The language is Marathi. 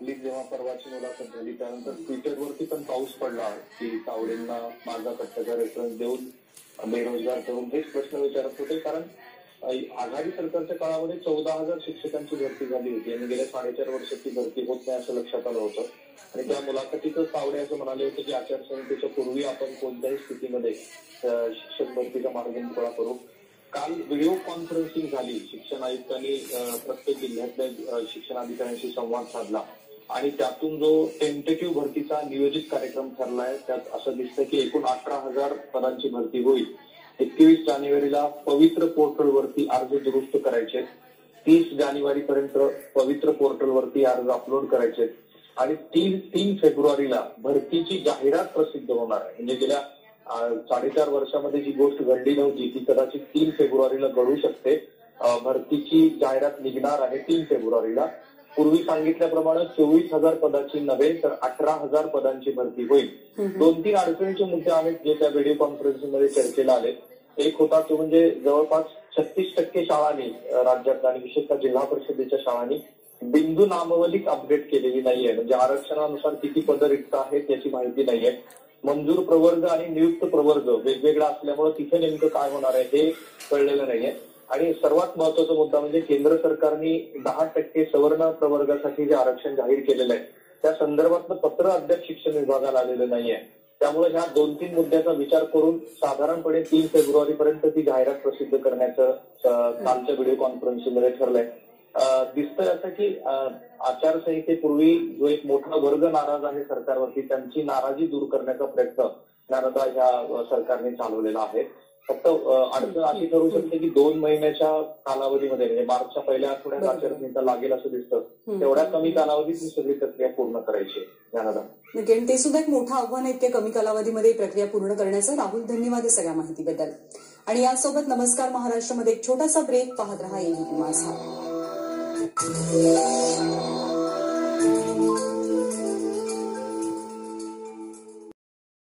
आपली जेव्हा परवाची मुलाखत झाली त्यानंतर ट्विटरवरती पण पाऊस पडला की तावडेंना माझा कट्ट्याचा रेफरन्स देऊन बेरोजगार करून हेच प्रश्न विचारत होते. कारण आघाडी सरकारच्या काळामध्ये चौदा हजार शिक्षकांची भरती झाली होती आणि गेल्या साडेचार वर्षाची भरती होत नाही असं लक्षात आलं होतं. आणि त्या मुलाखतीतच तावडे असं म्हणाले होते की आचारसंहितेच्या पूर्वी आपण कोणत्याही स्थितीमध्ये शिक्षक भरतीचा मार्ग मोकळा करू. काल व्हिडिओ कॉन्फरन्सिंग झाली. शिक्षण आयुक्तांनी प्रत्येक जिल्ह्यातल्या शिक्षणाधिकाऱ्यांशी शिक्षण अधिकाऱ्यांशी संवाद साधला. आणि त्यातून जो टेंटेटिव्ह भरतीचा नियोजित कार्यक्रम ठरलाय त्यात असं दिसतं की एकूण अठरा हजार पदांची भरती होईल. एकवीस जानेवारीला पवित्र पोर्टलवरती अर्ज दुरुस्त करायचे तीस जानेवारी पर्यंत पवित्र पोर्टलवरती अर्ज अपलोड करायचे आणि तीन तीन फेब्रुवारीला भरतीची जाहिरात प्रसिद्ध होणार आहे. म्हणजे गेल्या साडेचार वर्षामध्ये जी गोष्ट घडली नव्हती ती कदाचित तीन फेब्रुवारीला घडू शकते. भरतीची जाहिरात निघणार आहे तीन फेब्रुवारीला. पूर्वी सांगितल्याप्रमाणे चोवीस हजार पदाची नव्हे तर अठरा हजार पदांची भरती होईल. दोन तीन अडचणीचे मुद्दे आहेत जे त्या व्हिडिओ कॉन्फरन्सिंगमध्ये चर्चेला आले एक होता तो म्हणजे जवळपास छत्तीस टक्के शाळांनी अं, राज्यात आणि विशेषतः जिल्हा परिषदेच्या शाळांनी बिंदू नामवलीच अपडेट केलेली नाहीये. म्हणजे आरक्षणानुसार किती पदं रिक्त आहेत याची माहिती नाहीये. मंजूर प्रवर्ग आणि नियुक्त प्रवर्ग वेगवेगळा असल्यामुळे तिथे नेमकं काय होणार आहे हे कळलेलं नाहीये. आणि सर्वात महत्त्वाचा मुद्दा म्हणजे केंद्र सरकारने दहा टक्के सवर्ण प्रवर्गासाठी जे आरक्षण जाहीर केलेलं आहे त्या संदर्भातलं पत्र अद्याप शिक्षण विभागाला आलेलं नाहीये. त्यामुळे ह्या दोन तीन मुद्द्याचा विचार करून साधारणपणे तीन फेब्रुवारी पर्यंत ती जाहिरात प्रसिद्ध करण्याचं कालच्या व्हिडिओ कॉन्फरन्सिंगमध्ये ठरलंय. दिसतंय असं की आचारसंहितेपूर्वी जो एक मोठा वर्ग नाराज आहे सरकारवरती त्यांची नाराजी दूर करण्याचा प्रयत्न नारदा ह्या सरकारने चालवलेला आहे. फक्त अडचण अशी ठरू शकते की दोन महिन्याच्या कालावधीमध्ये म्हणजे मार्चच्या पहिल्या आठवड्यात. आचारसंहिता लागेल असं दिसतं. तेवढ्या कमी कालावधीत ही सगळी प्रक्रिया पूर्ण करायची नक्की आणि ते सुद्धा एक मोठं आव्हान आहे इतक्या कमी कालावधीमध्ये प्रक्रिया पूर्ण करण्याचं. राहुल धन्यवाद सगळ्या माहितीबद्दल. आणि यासोबत नमस्कार महाराष्ट्रामध्ये एक छोटासा ब्रेक पाहत रहा. एबीपी माझा.